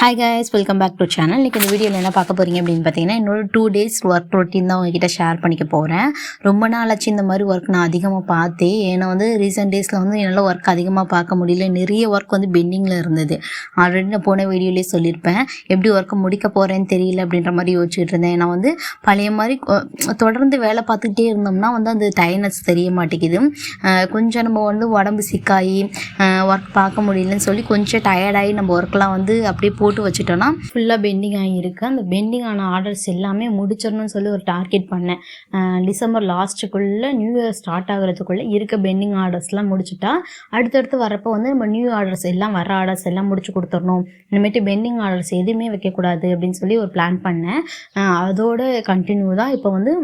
Hi guys welcome back to channel இன்றைக்கி இந்த வீடியோவில் என்ன பார்க்க போகிறீங்க அப்படின்னு பார்த்தீங்கன்னா என்னோட டூ டேஸ் ஒர்க் ரொட்டீன் தான் உங்ககிட்ட ஷேர் பண்ணிக்க போகிறேன் ரொம்ப நாள் ஆச்சு இந்த மாதிரி ஒர்க் நான் அதிகமாக பார்த்தேன் ஏன்னா வந்து ரீசெண்ட் டேஸில் வந்து என்னால் ஒர்க் அதிகமாக பார்க்க முடியல. நிறைய ஒர்க் வந்து பெண்டிங்கில் இருந்தது. ஆல்ரெடி நான் போன வீடியோலேயே சொல்லியிருப்பேன். எப்படி ஒர்க்கை முடிக்க போகிறேன்னு தெரியல அப்படின்ற மாதிரி யோசிச்சுட்டு இருந்தேன். நான் வந்து பழைய மாதிரி தொடர்ந்து வேலை பார்த்துக்கிட்டே இருந்தோம்னா வந்து அந்த டயர்னஸ் தெரிய மாட்டேங்குது. கொஞ்சம் நம்ம வந்து உடம்பு சிக்காகி ஒர்க் பார்க்க முடியலன்னு சொல்லி கொஞ்சம் டயர்டாகி நம்ம ஒர்க்லாம் வந்து அப்படியே போட்டு வச்சுட்டோன்னா ஃபுல்லாக பெண்டிங் ஆகியிருக்கு அந்த பெண்டிங் ஆன ஆர்டர்ஸ் எல்லாமே முடிச்சிடணும்னு சொல்லி ஒரு டார்கெட் பண்ணேன். டிசம்பர் லாஸ்ட்டுக்குள்ளே நியூ இயர் ஸ்டார்ட் ஆகுறதுக்குள்ளே இருக்க பெண்டிங் ஆர்டர்ஸ்லாம் முடிச்சுட்டா அடுத்தடுத்து வரப்போ வந்து நம்ம நியூ ஆர்டர்ஸ் எல்லாம் வர ஆர்டர்ஸ் எல்லாம் முடிச்சு கொடுத்துடணும். இனிமேட்டு பெண்டிங் ஆர்டர்ஸ் எதுவுமே வைக்கக்கூடாது அப்படின்னு சொல்லி ஒரு பிளான் பண்ணேன். அதோட கண்டினியூ தான். இப்போ வந்து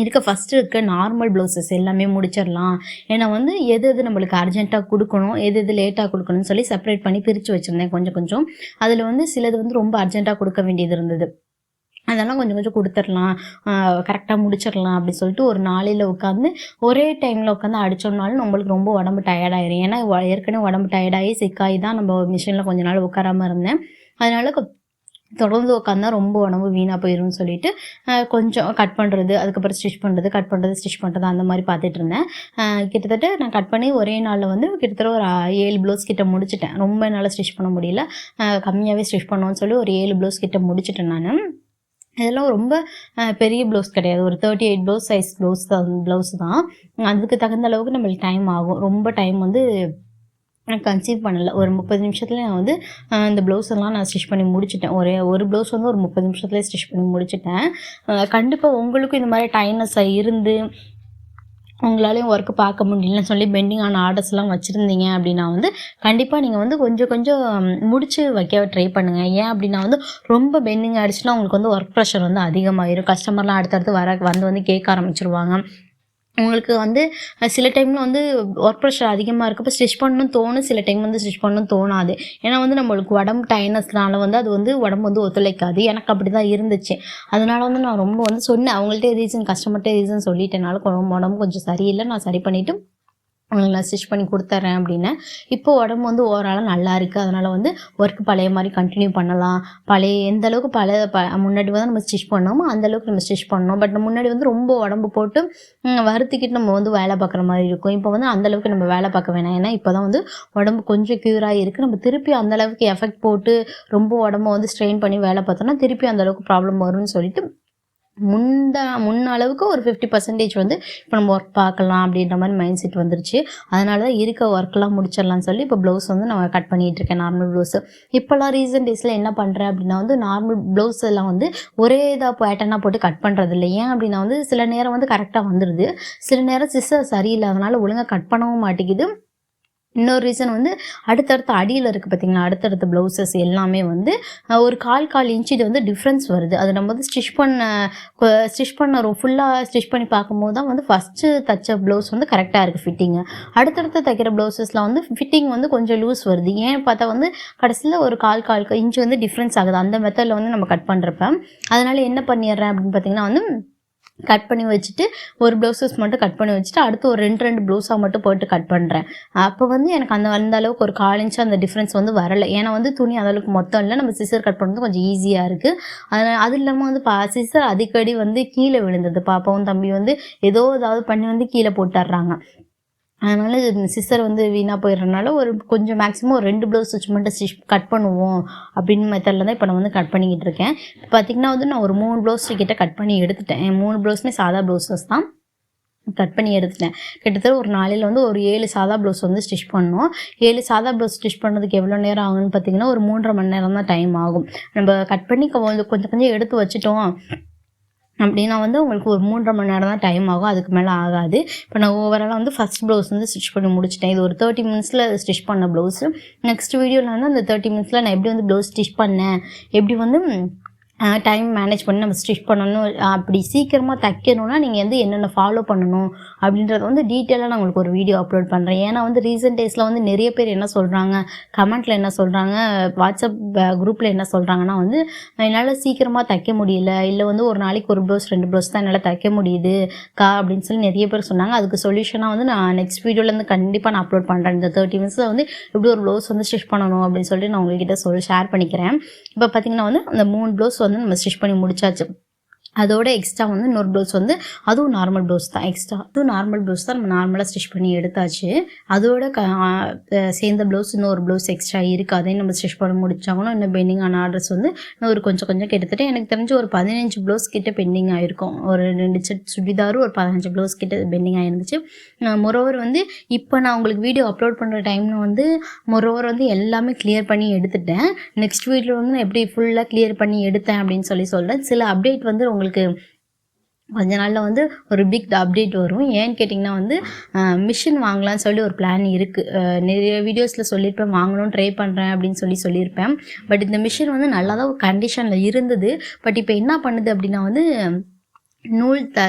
இருக்க ஃபஸ்ட்டு இருக்க நார்மல் ப்ளவுசஸ் எல்லாமே முடிச்சிடலாம். ஏன்னா வந்து எது எது நம்மளுக்கு அர்ஜென்ட்டாக கொடுக்கணும் எது எது லேட்டாக கொடுக்கணும்னு சொல்லி செப்பரேட் பண்ணி பிரித்து வச்சுருந்தேன் கொஞ்சம் கொஞ்சம். அதில் வந்து சிலது வந்து ரொம்ப அர்ஜென்ட்டாக கொடுக்க வேண்டியது இருந்தது. அதெல்லாம் கொஞ்சம் கொஞ்சம் கொடுத்துடலாம். கரெக்டாக முடிச்சிடலாம் அப்படி சொல்லிட்டு ஒரு நாளையில் உட்காந்து ஒரே டைமில் உட்காந்து அடித்தோம்னாலும் நம்மளுக்கு ரொம்ப உடம்பு டயர்டாயிரும் ஏன்னா ஏற்கனவே உடம்பு டயர்டாகி சிக்காகி தான் நம்ம மிஷினில் கொஞ்ச நாள் உட்காராமல் இருந்தேன். அதனால தொடர்ந்து உட்காந்தா ரொம்ப உடம்பு வீணாக போயிடும்னு சொல்லிட்டு கொஞ்சம் கட் பண்ணுறது அதுக்கப்புறம் ஸ்டிச் பண்ணுறது கட் பண்ணுறது ஸ்டிச் பண்ணுறது அந்த மாதிரி பார்த்துட்டு இருந்தேன். கிட்டத்தட்ட நான் கட் பண்ணி ஒரே நாளில் வந்து கிட்டத்தட்ட ஒரு ஏழு ப்ளவுஸ் கிட்ட முடிச்சிட்டேன். ரொம்ப என்னால் ஸ்டிச் பண்ண முடியல. கம்மியாகவே ஸ்டிச் பண்ணோன்னு சொல்லி ஒரு ஏழு ப்ளவுஸ் கிட்ட முடிச்சிட்டேன் நான். இதெல்லாம் ரொம்ப பெரிய ப்ளவுஸ் கிடையாது. ஒரு thirty eight blouse size blouse தான் ப்ளவுஸ் தான். அதுக்கு தகுந்த அளவுக்கு நம்மளுக்கு டைம் ஆகும். ரொம்ப டைம் வந்து நான் கன்சீவ் பண்ணலை. ஒரு முப்பது நிமிஷத்தில் நான் வந்து இந்த ப்ளவுஸ் எல்லாம் நான் ஸ்டிச் பண்ணி முடிச்சிட்டேன். ஒரே ஒரு ப்ளவுஸ் வந்து ஒரு முப்பது நிமிஷத்துலேயே ஸ்டிச் பண்ணி முடிச்சிட்டேன். கண்டிப்பாக உங்களுக்கும் இந்த மாதிரி டைனஸாக இருந்து உங்களாலையும் ஒர்க்கு பார்க்க முடியலன்னு சொல்லி பெண்டிங் ஆன ஆர்டர்ஸ்லாம் வச்சுருந்தீங்க அப்படின்னா வந்து கண்டிப்பாக நீங்கள் வந்து கொஞ்சம் கொஞ்சம் முடிச்சு வைக்க ட்ரை பண்ணுங்கள் ஏன் அப்படின்னா வந்து ரொம்ப பெண்டிங் ஆகிடுச்சுன்னா உங்களுக்கு வந்து ஒர்க் ப்ரெஷர் வந்து அதிகமாகிடும் கஸ்டமர்லாம் அடுத்தடுத்து வர வந்து வந்து கேட்க ஆரம்பிச்சிருவாங்க. உங்களுக்கு வந்து சில டைமில் வந்து ஒர்க் ப்ரெஷர் அதிகமாக இருக்கப்போ ஸ்டிச் பண்ணணும்னு தோணும். சில டைம் வந்து ஸ்டிச் பண்ணணும்னு தோணாது. ஏன்னா வந்து நம்மளுக்கு உடம்பு டைனஸ்னால வந்து அது வந்து உடம்பு வந்து ஒத்துழைக்காது. எனக்கு அப்படி தான் இருந்துச்சு. அதனால வந்து நான் ரொம்ப வந்து சொன்னேன். அவங்கள்ட்ட ரீசன் கஸ்டமர்கிட்ட ரீசன் சொல்லிட்டேனால உடம்பு கொஞ்சம் சரியில்லை. நான் சரி பண்ணிவிட்டு உங்களுக்கு நான் ஸ்டிச் பண்ணி கொடுத்துட்றேன் அப்படின்னு. இப்போ உடம்பு வந்து ஓவராலாக நல்லா இருக்குது அதனால் வந்து ஒர்க் பழைய மாதிரி கண்டினியூ பண்ணலாம். பழைய எந்த அளவுக்கு பழைய ப முன்னாடி வந்து நம்ம ஸ்டிச் பண்ணோமோ அந்த அளவுக்கு நம்ம ஸ்டிச் பண்ணோம் பட் முன்னாடி வந்து ரொம்ப உடம்பு போட்டு வருத்திக்கிட்டு நம்ம வந்து வேலை பார்க்குற மாதிரி இருக்கும். இப்போ வந்து அந்த அளவுக்கு நம்ம வேலை பார்க்க வேணாம். ஏன்னா இப்போ தான் வந்து உடம்பு கொஞ்சம் க்யூராக இருக்குது நம்ம திருப்பி அந்த அளவுக்கு எஃபெக்ட் போட்டு ரொம்ப உடம்ப வந்து ஸ்ட்ரெயின் பண்ணி வேலை பார்த்தோம்னா திருப்பி அந்த அளவுக்கு ப்ராப்ளம் வரும்னு சொல்லிட்டு முந்த முன்ன அளவுக்கு ஒரு ஃபிஃப்டி பர்சன்டேஜ் வந்து இப்போ நம்ம ஒர்க் பார்க்கலாம் அப்படின்ற மாதிரி மைண்ட் செட் வந்துருச்சு. அதனால தான் இருக்க ஒர்க்லாம் முடிச்சிடலாம்னு சொல்லி இப்போ ப்ளவுஸ் வந்து நான் கட் பண்ணிட்டு இருக்கேன் நார்மல் ப்ளவுஸு இப்போல்லாம் ரீசன்ட் டேஸில் என்ன பண்ணுறேன் அப்படின்னா வந்து நார்மல் ப்ளவுஸ் எல்லாம் வந்து ஒரே இதாக பேட்டர்னாக போட்டு கட் பண்ணுறது இல்லை ஏன் அப்படின்னா வந்து சில நேரம் வந்து கரெக்டாக வந்துடுது சில நேரம் சிஸ்டர் சரியில்லாதனால ஒழுங்காக கட் பண்ணவும் மாட்டேங்குது. இன்னொரு ரீசன் வந்து அடுத்தடுத்த அடியில் இருக்குது பார்த்தீங்களா அடுத்தடுத்த ப்ளவுசஸ் எல்லாமே வந்து ஒரு கால் கால் இன்ச்சு இது வந்து டிஃப்ரென்ஸ் வருது. அது நம்ம வந்து ஸ்டிச் பண்ண ஸ்டிச் பண்ண ஃபுல்லாக ஸ்டிச் பண்ணி பார்க்கும்போது தான் வந்து ஃபஸ்ட்டு தச்ச ப்ளவுஸ் வந்து கரெக்டாக இருக்குது ஃபிட்டிங்கு அடுத்தடுத்து தைக்கிற ப்ளவுசஸில் வந்து ஃபிட்டிங் வந்து கொஞ்சம் லூஸ் வருது. ஏன் பார்த்தா வந்து கடைசியில் ஒரு கால் கால் இன்ச்சு வந்து டிஃப்ரென்ஸ் ஆகுது. அந்த மெத்தடில் வந்து நம்ம கட் பண்ணுறப்ப அதனால் என்ன பண்ணிடுறேன் அப்படின்னு பார்த்தீங்கன்னா வந்து கட் பண்ணி வச்சுட்டு ஒரு ப்ளவுசஸ் மட்டும் கட் பண்ணி வச்சுட்டு அடுத்து ஒரு ரெண்டு ரெண்டு ப்ளவுஸாக மட்டும் போட்டு கட் பண்ணுறேன் அப்போ வந்து எனக்கு அந்த அந்த அளவுக்கு ஒரு கால் இன்ச்சு அந்த டிஃப்ரென்ஸ் வந்து வரலை. ஏன்னா வந்து துணி அந்தளவுக்கு மொத்தம் இல்லை. நம்ம சிசர் கட் பண்ணுறது கொஞ்சம் ஈஸியாக இருக்குது அதனால் அது இல்லாமல் வந்து பா சிசர் அடிக்கடி வந்து கீழே விழுந்தது பாப்பாவும் தம்பி வந்து ஏதோ ஏதாவது பண்ணி வந்து கீழே போட்டுடுறாங்க அதனால் சிஸ்டர் வந்து வீணாக போயிடுறதுனால ஒரு கொஞ்சம் மேக்ஸிமம் ஒரு ரெண்டு ப்ளவுஸ் வச்சு மட்டும் ஸ்டிச் கட் பண்ணுவோம் அப்படின்னு மெத்தடில் தான் இப்போ நான் வந்து கட் பண்ணிக்கிட்டு இருக்கேன். இப்போ பார்த்திங்கன்னா வந்து நான் ஒரு மூணு ப்ளவுஸ் கிட்ட கட் பண்ணி எடுத்துட்டேன். மூணு ப்ளவுஸுமே சாதா ப்ளவுஸஸ் தான். கட் பண்ணி எடுத்துட்டேன். கிட்டத்தட்ட ஒரு நாளையில் வந்து ஒரு ஏழு சாதா ப்ளவுஸ் வந்து ஸ்டிச் பண்ணோம். ஏழு சாதா ப்ளவுஸ் ஸ்டிச் பண்ணுறதுக்கு எவ்வளோ நேரம் ஆகும்னு பார்த்தீங்கன்னா ஒரு மூன்றரை மணி நேரம் தான் டைம் ஆகும். நம்ம கட் பண்ணி கொஞ்சம் கொஞ்சம் கொஞ்சம் எடுத்து வச்சுட்டோம். அப்படின்னா வந்து உங்களுக்கு ஒரு மூன்றரை மணி நேரம் தான் டைம் ஆகும். அதுக்கு மேலே ஆகாது. இப்போ நான் ஓவராலாக வந்து ஃபஸ்ட் ப்ளவுஸ் வந்து ஸ்டிச் பண்ணி முடிச்சிட்டேன். இது ஒரு தேர்ட்டி மினிட்ஸில் ஸ்டிச் பண்ண ப்ளவுஸு நெக்ஸ்ட் வீடியோவில் வந்து அந்த தேர்ட்டி மினிட்ஸில் நான் எப்படி வந்து ப்ளவுஸ் ஸ்டிச் பண்ணேன்? எப்படி வந்து டைம் மேனேஜ் பண்ணி நம்ம ஸ்டிச் பண்ணணும். அப்படி சீக்கிரமாக தைக்கணும்னா நீங்கள் வந்து என்னென்ன ஃபாலோ பண்ணணும் அப்படின்றத வந்து டீட்டெயிலாக நான் உங்களுக்கு ஒரு வீடியோ அப்லோட் பண்ணுறேன் ஏன்னா வந்து ரீசெண்ட் டேஸில் வந்து நிறைய பேர் என்ன சொல்கிறாங்க கமெண்ட்டில் என்ன சொல்கிறாங்க வாட்ஸ்அப் குரூப்பில் என்ன சொல்கிறாங்கன்னா வந்து என்னால் சீக்கிரமாக தைக்க முடியல. இல்லை வந்து ஒரு நாளைக்கு ஒரு ப்ளவுஸ் ரெண்டு ப்ளவுஸ் தான் என்னால் தைக்க முடியுது. கா அப்படின்னு சொல்லி நிறைய பேர் சொன்னாங்க. அதுக்கு சொல்யூஷனாக வந்து நான் நெக்ஸ்ட் வீடியோலேருந்து கண்டிப்பாக நான் அப்லோட் பண்ணுறேன் இந்த தேர்ட்டி மினிட்ஸில் வந்து எப்படி ஒரு ப்ளவுஸ் வந்து ஸ்டிச் பண்ணணும் அப்படின்னு சொல்லிட்டு நான் உங்கள்கிட்ட சொல்லி ஷேர் பண்ணிக்கிறேன். இப்போ பார்த்தீங்கன்னா வந்து அந்த மூணு ப்ளவுஸ் வந்து வந்து நம்ம ஸ்டிச் பண்ணி முடிச்சாச்சு. அதோட எக்ஸ்ட்ரா வந்து இன்னொரு ப்ளவுஸ் வந்து அதுவும் நார்மல் ப்ளவுஸ் தான். எக்ஸ்ட்ரா அதுவும் நார்மல் ப்ளவுஸ் தான் நம்ம நார்மலாக ஸ்டிச் பண்ணி எடுத்தாச்சு. அதோட க சேர்ந்த ப்ளவுஸ் இன்னொரு ப்ளவுஸ் எக்ஸ்ட்ரா இருக்குது அதையும் நம்ம ஸ்டிச் பண்ண முடிச்சாங்கன்னா இன்னும் பெண்டிங் ஆன ஆர்டர்ஸ் வந்து இன்னும் ஒரு கொஞ்சம் கொஞ்சம் கிட்டத்தட்ட எனக்கு தெரிஞ்சு ஒரு பதினஞ்சு ப்ளவுஸ் கிட்ட பெண்டிங் ஆகிருக்கும் ஒரு ரெண்டு செட் சுடிதாரும் ஒரு பதினஞ்சு ப்ளவுஸ் கிட்ட பெண்டிங் ஆகிருந்துச்சு மொரோவர் வந்து இப்போ நான் உங்களுக்கு வீடியோ அப்லோட் பண்ணுற டைமில் வந்து மொரோவர் வந்து எல்லாமே கிளியர் பண்ணி எடுத்துட்டேன். நெக்ஸ்ட் வீடியோ வந்து நான் எப்படி ஃபுல்லாக கிளியர் பண்ணி எடுத்தேன் அப்படின்னு சொல்லி சொல்கிறேன் சில அப்டேட் வந்து உங்களுக்கு உங்களுக்கு கொஞ்ச நாளில் வந்து ஒரு பிக் அப்டேட் வரும். ஏன்னு கேட்டிங்கன்னா வந்து மிஷின் வாங்கலாம்னு சொல்லி ஒரு பிளான் இருக்குது நிறைய வீடியோஸில் சொல்லியிருப்பேன் வாங்கணும்னு ட்ரை பண்ணுறேன் அப்படின்னு சொல்லி சொல்லியிருப்பேன். பட் இந்த மிஷின் வந்து நல்லா தான் ஒரு கண்டிஷனில் இருந்தது. பட் இப்போ என்ன பண்ணுது அப்படின்னா வந்து நூல் த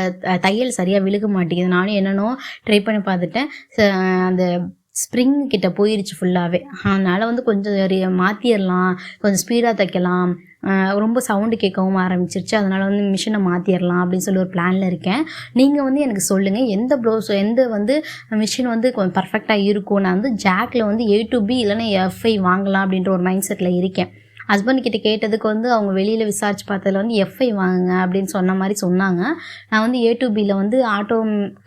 தையல் சரியாக விழுக மாட்டேங்குது. நானும் என்னென்னோ ட்ரை பண்ணி பார்த்துட்டேன். அந்த ஸ்ப்ரிங் கிட்ட போயிருச்சு ஃபுல்லாகவே அதனால் வந்து கொஞ்சம் மாற்றிடலாம் கொஞ்சம் ஸ்பீடாக தைக்கலாம். ரொம்ப சவுண்டு கேட்கவும் ஆரம்பிச்சிருச்சு. அதனால் வந்து மிஷினை மாற்றிடலாம் அப்படின்னு சொல்லி ஒரு பிளானில் இருக்கேன். நீங்கள் வந்து எனக்கு சொல்லுங்கள் எந்த ப்ளவுஸ் எந்த வந்து மிஷின் வந்து கொஞ்சம் பர்ஃபெக்டாக இருக்கும்? நான் வந்து ஜாக்கில் வந்து ஏ டு பி இல்லைன்னா எஃப்ஐ வாங்கலாம் அப்படின்ற ஒரு மைண்ட் செட்டில் இருக்கேன். ஹஸ்பண்ட் கிட்ட கேட்டதுக்கு வந்து அவங்க வெளியில் விசாரிச்சு பார்த்ததில் வந்து எஃப்ஐ வாங்குங்க அப்படின்னு சொன்ன மாதிரி சொன்னாங்க. நான் வந்து ஏ டு பியில் வந்து ஆட்டோ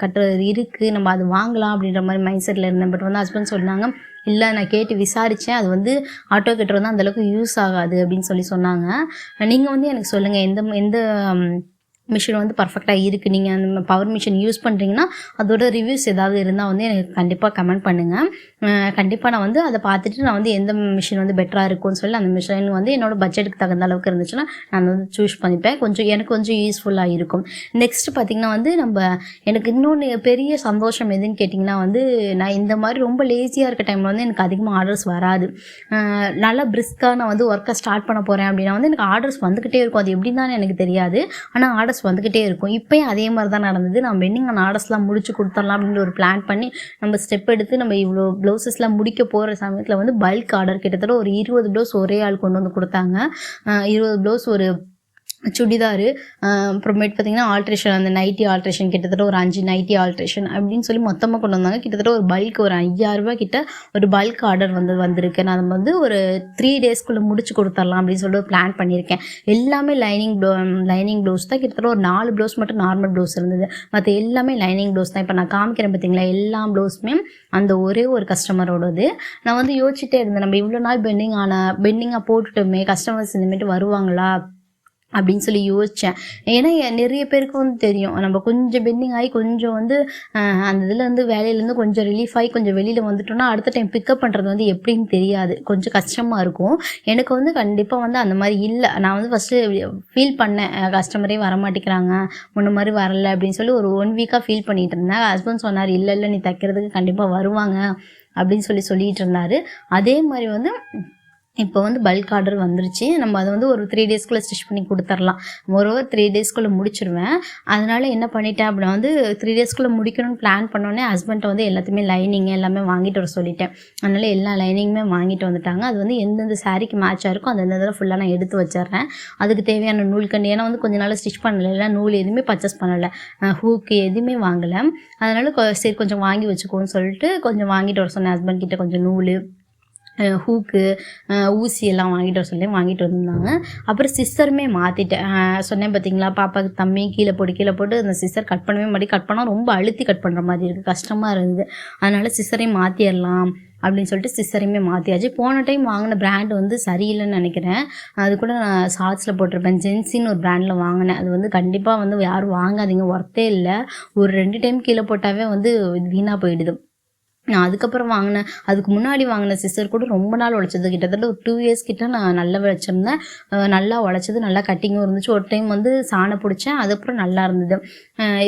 கட்டுறது இருக்குது நம்ம அது வாங்கலாம் அப்படின்ற மாதிரி மைண்ட் செட்டில் இருந்தேன். பட் வந்து ஹஸ்பண்ட் சொன்னாங்க இல்லை நான் கேட்டு விசாரித்தேன் அது வந்து ஆட்டோ கட்டுறது வந்து அந்தளவுக்கு யூஸ் ஆகாது அப்படின்னு சொல்லி சொன்னாங்க. நீங்கள் வந்து எனக்கு சொல்லுங்கள் எந்த எந்த மிஷின் வந்து பர்ஃபெக்டாக இருக்குது நீங்கள் அந்த பவர் மிஷின் யூஸ் பண்ணுறீங்கன்னா அதோட ரிவ்யூஸ் ஏதாவது இருந்தால் வந்து எனக்கு கண்டிப்பாக கமெண்ட் பண்ணுங்கள் கண்டிப்பாக நான் வந்து அதை பார்த்துட்டு நான் வந்து எந்த மிஷின் வந்து பெட்டராக இருக்கும்னு சொல்லி அந்த மிஷின் வந்து என்னோடய பட்ஜெட்டுக்கு தகுந்த அளவுக்கு இருந்துச்சுன்னா நான் வந்து சூஸ் பண்ணிப்பேன். கொஞ்சம் எனக்கு கொஞ்சம் யூஸ்ஃபுல்லாக இருக்கும். நெக்ஸ்ட் பார்த்திங்கன்னா வந்து நம்ம எனக்கு இன்னொன்று பெரிய சந்தோஷம் எதுன்னு கேட்டிங்கன்னா வந்து நான் இந்த மாதிரி ரொம்ப லேசியாக இருக்க டைமில் வந்து எனக்கு அதிகமாக ஆர்டர்ஸ் வராது. நல்லா பிரிஸ்காக நான் வந்து ஒர்க்கை ஸ்டார்ட் பண்ண போகிறேன் அப்படின்னா வந்து எனக்கு ஆர்டர்ஸ் வந்துக்கிட்டே இருக்கும். அது எப்படின்னு எனக்கு தெரியாது. ஆனால் ஆர்டர்ஸ் ஆர்டர்ஸ் வந்துக்கிட்டே இருக்கும். இப்போயும் அதே மாதிரி தான் நடந்தது. நம்ம என்னங்க ஆர்டர்ஸ்லாம் முடிச்சு கொடுத்துடலாம் அப்படின்னு ஒரு பிளான் பண்ணி நம்ம ஸ்டெப் எடுத்து நம்ம இவ்வளோ ப்ளவுசஸ்லாம் முடிக்க போகிற சமயத்தில் வந்து பல்க் ஆர்டர் கிட்டத்தட்ட ஒரு இருபது ப்ளவுஸ் ஒரே ஆள் கொண்டு வந்து கொடுத்தாங்க. இருபது ப்ளவுஸ் ஒரு சுடிதாரு அப்புறமேட்டு பார்த்திங்கன்னா ஆல்ட்ரேஷன் அந்த நைட்டி ஆல்ட்ரேஷன் கிட்டத்தட்ட ஒரு அஞ்சு நைட்டி ஆல்ட்ரேஷன் அப்படின்னு சொல்லி மொத்தமாக கொண்டு வந்தாங்க. கிட்டத்தட்ட ஒரு பல்க் ஒரு ஐயாயிரரூபா கிட்ட ஒரு பல்க் ஆர்டர் வந்து வந்திருக்கு. நான் வந்து ஒரு த்ரீ டேஸ்க்குள்ளே முடிச்சு கொடுத்துர்லாம் அப்படின்னு சொல்லி ஒரு பிளான் பண்ணியிருக்கேன். எல்லாமே லைனிங் ப்ளோ லைனிங் ப்ளவுஸ் தான். கிட்டத்தட்ட ஒரு நாலு ப்ளவுஸ் மட்டும் நார்மல் ப்ளவுஸ் இருந்தது. மற்ற எல்லாமே லைனிங் ப்ளவுஸ் தான். இப்போ நான் காமிக்கிறேன் பார்த்தீங்களா எல்லா ப்ளவுஸுமே அந்த ஒரே ஒரு கஸ்டமரோடது நான் வந்து யோசிச்சுட்டே இருந்தேன் நம்ம இவ்வளோ நாள் பெண்டிங் ஆன பெண்டிங்காக போட்டுட்டோமே கஸ்டமர்ஸ் இந்தமாரி வருவாங்களா? அப்படின்னு சொல்லி யோசித்தேன் ஏன்னா நிறைய பேருக்கு வந்து தெரியும். நம்ம கொஞ்சம் பெண்டிங் ஆகி கொஞ்சம் வந்து அந்த இதில் வந்து வேலையிலேருந்து கொஞ்சம் ரிலீஃப் ஆகி கொஞ்சம் வெளியில் வந்துட்டோம்னா அடுத்த டைம் பிக்கப் பண்ணுறது வந்து எப்படின்னு தெரியாது. கொஞ்சம் கஷ்டமாக இருக்கும். எனக்கு வந்து கண்டிப்பாக வந்து அந்த மாதிரி இல்லை. நான் வந்து ஃபஸ்ட்டு ஃபீல் பண்ணேன். கஸ்டமரே வரமாட்டேங்கிறாங்க முன்ன மாதிரி வரல அப்படின்னு சொல்லி ஒரு ஒன் வீக்காக ஃபீல் பண்ணிகிட்டு இருந்தேன். ஹஸ்பண்ட் சொன்னார் இல்லை இல்லை நீ தைக்கிறதுக்கு கண்டிப்பாக வருவாங்க. அப்படின்னு சொல்லி சொல்லிகிட்டு இருந்தார். அதே மாதிரி வந்து இப்போ வந்து பல்க் ஆர்டர் வந்துருச்சு. நம்ம அதை வந்து ஒரு த்ரீ டேஸ்க்குள்ளே ஸ்டிச் பண்ணி கொடுத்துர்லாம். ஒரு ஒரு த்ரீ டேஸ்க்குள்ளே முடிச்சிருவேன். அதனால் என்ன பண்ணிட்டேன் அப்படின்னா வந்து த்ரீ டேஸ்க்குள்ளே முடிக்கணும்னு பிளான் பண்ணோன்னே ஹஸ்பண்ட்டை வந்து எல்லாத்தையுமே லைனிங் எல்லாமே வாங்கிட்டு வர சொல்லிட்டேன். அதனால் எல்லா லைனிங்குமே வாங்கிட்டு வந்துட்டாங்க. அது வந்து எந்தெந்த சாரிக்கு மேட்சாக இருக்கோ அந்த இதில் ஃபுல்லாக நான் எடுத்து வச்சிடுறேன். அதுக்கு தேவையான நூல் கண்டு ஏன்னா வந்து கொஞ்ச நாள் ஸ்டிச் பண்ணலை இல்லை நூல் எதுவுமே பர்ச்சேஸ் பண்ணலை. ஹூக்கு எதுவுமே வாங்கலை. அதனால் சரி கொஞ்சம் வாங்கி வச்சுக்கோன்னு சொல்லிட்டு கொஞ்சம் வாங்கிட்டு வர சொன்னேன். ஹஸ்பண்ட் கிட்ட கொஞ்சம் நூல் ஹூக்கு ஊசி எல்லாம் வாங்கிட்டு வர சொல்லி வாங்கிட்டு வந்திருந்தாங்க. அப்புறம் சிஸ்டருமே மாற்றிட்டேன் சொன்னேன் பார்த்தீங்களா பாப்பாவுக்கு தம்மி கீழே போட்டு கீழே போட்டு அந்த சிஸ்டர் கட் பண்ணவே மாட்டி கட் பண்ணால் ரொம்ப அழுத்தி கட் பண்ணுற மாதிரி இருக்குது கஷ்டமாக இருந்தது அதனால் சிஸ்டரையும் மாற்றிடலாம் அப்படின்னு சொல்லிட்டு சிஸ்டரையுமே மாற்றியாச்சு போன டைம் வாங்கின பிராண்ட் வந்து சரியில்லைன்னு நினைக்கிறேன். அது கூட நான் ஷார்ட்ஸில் போட்டிருப்பேன். ஜென்சின்னு ஒரு பிராண்டில் வாங்கினேன். அது வந்து கண்டிப்பாக வந்து யாரும் வாங்காதீங்க ஒர்த்தே இல்லை. ஒரு ரெண்டு டைம் கீழே போட்டாவே வந்து வீணாக போயிடுது. நான் அதுக்கப்புறம் வாங்கினேன் அதுக்கு முன்னாடி வாங்கின சிஸ்டர் கூட ரொம்ப நாள் உழைச்சது. கிட்டத்தட்ட ஒரு டூ இயர்ஸ் கிட்ட நான் நல்லா வச்சுருந்தேன் நல்லா உழைச்சது நல்லா கட்டிங்கும் இருந்துச்சு. ஒரு டைம் வந்து சாணம் பிடிச்சேன் அதுக்கப்புறம் நல்லா இருந்தது.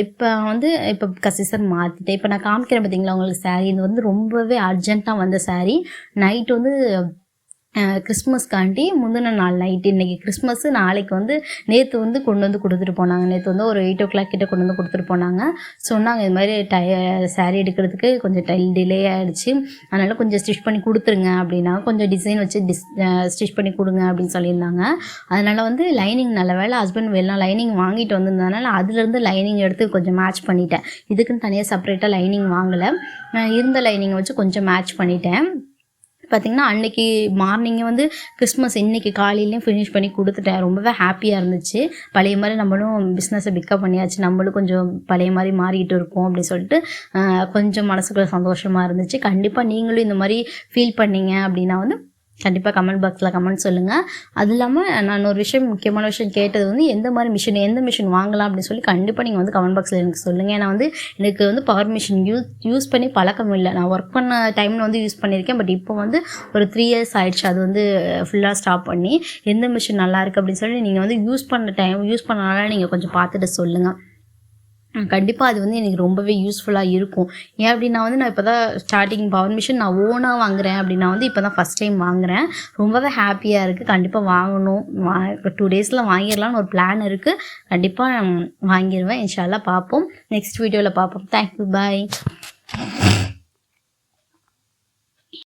இப்போ வந்து இப்போ சிஸ்டர் மாற்றிட்டேன் இப்போ நான் காமிக்கிறேன் பார்த்தீங்களா உங்களுக்கு சாரீ இது வந்து ரொம்பவே அர்ஜென்ட்டாக வந்த சாரீ நைட் வந்து கிறிஸ்மஸ்க்காண்டி முந்தின நாள் நைட்டு இன்றைக்கி கிறிஸ்மஸ்ஸு நாளைக்கு வந்து நேற்று வந்து கொண்டு வந்து கொடுத்துட்டு போனாங்க. நேற்று வந்து ஒரு எயிட் ஓ கிளாக் கிட்டே கொண்டு வந்து கொடுத்துட்டு போனாங்க. சொன்னாங்க இது மாதிரி டய சாரீ எடுக்கிறதுக்கு கொஞ்சம் டை டிலே ஆகிடுச்சு அதனால் கொஞ்சம் ஸ்டிச் பண்ணி கொடுத்துருங்க அப்படின்னா கொஞ்சம் டிசைன் வச்சு டிஸ் ஸ்டிச் பண்ணி கொடுங்க அப்படின்னு சொல்லியிருந்தாங்க. அதனால் வந்து லைனிங் நல்ல வேலை ஹஸ்பண்ட் வெளிலாம் லைனிங் வாங்கிட்டு வந்திருந்ததுனால அதுலேருந்து லைனிங் எடுத்து கொஞ்சம் மேட்ச் பண்ணிட்டேன். இதுக்குன்னு தனியாக செப்பரேட்டாக லைனிங் வாங்கலை. இருந்த லைனிங்கை வச்சு கொஞ்சம் மேட்ச் பண்ணிட்டேன். பார்த்திங்கன்னா அன்னைக்கு மார்னிங்கே வந்து கிறிஸ்மஸ் இன்னைக்கு காலையிலையும் ஃபினிஷ் பண்ணி கொடுத்துட்டேன். ரொம்பவே ஹாப்பியாக இருந்துச்சு. பழைய மாதிரி நம்மளும் பிஸ்னஸை பிக்கப் பண்ணியாச்சு. நம்மளும் கொஞ்சம் பழைய மாதிரி மாறிக்கிட்டு இருக்கோம் அப்படின்னு சொல்லிட்டு கொஞ்சம் மனசுக்குள்ள சந்தோஷமாக இருந்துச்சு. கண்டிப்பாக நீங்களும் இந்த மாதிரி ஃபீல் பண்ணீங்க அப்படின்னா வந்து கண்டிப்பாக கமெண்ட் பாக்ஸில் கமெண்ட் சொல்லுங்கள் அது இல்லாமல் நான் ஒரு விஷயம் முக்கியமான விஷயம் கேட்டது வந்து எந்த மாதிரி மிஷின் எந்த மிஷின் வாங்கலாம் அப்படின்னு சொல்லி கண்டிப்பாக நீங்கள் வந்து கமெண்ட் பாக்ஸில் எனக்கு சொல்லுங்கள் ஏன்னா வந்து எனக்கு வந்து பவர் மிஷின் யூஸ் யூஸ் பண்ணி பழக்கம் இல்லை. நான் ஒர்க் பண்ண டைமில் வந்து யூஸ் பண்ணியிருக்கேன். பட் இப்போ வந்து ஒரு த்ரீ இயர்ஸ் ஆயிடுச்சு. அது வந்து ஃபுல்லாக ஸ்டாப் பண்ணி எந்த மிஷின் நல்லா இருக்குது அப்படின்னு சொல்லி நீங்கள் வந்து யூஸ் பண்ண டைம் யூஸ் பண்ணனால நீங்கள் கொஞ்சம் பார்த்துட்டு சொல்லுங்கள் கண்டிப்பாக அது வந்து எனக்கு ரொம்பவே யூஸ்ஃபுல்லாக இருக்கும். ஏன் அப்படின்னா வந்து நான் இப்போ தான் ஸ்டார்டிங் பவர் மிஷின் நான் ஓனாக வாங்குறேன் அப்படின்னா வந்து இப்போ தான் ஃபஸ்ட் டைம் வாங்குறேன். ரொம்பவே ஹாப்பியாக இருக்குது கண்டிப்பாக வாங்கணும். வா டூ டேஸில் வாங்கிடலாம்னு ஒரு பிளான் இருக்குது கண்டிப்பாக வாங்கிடுவேன். இன்ஷால்லாம் பார்ப்போம். நெக்ஸ்ட் வீடியோவில் பார்ப்போம். Thank you bye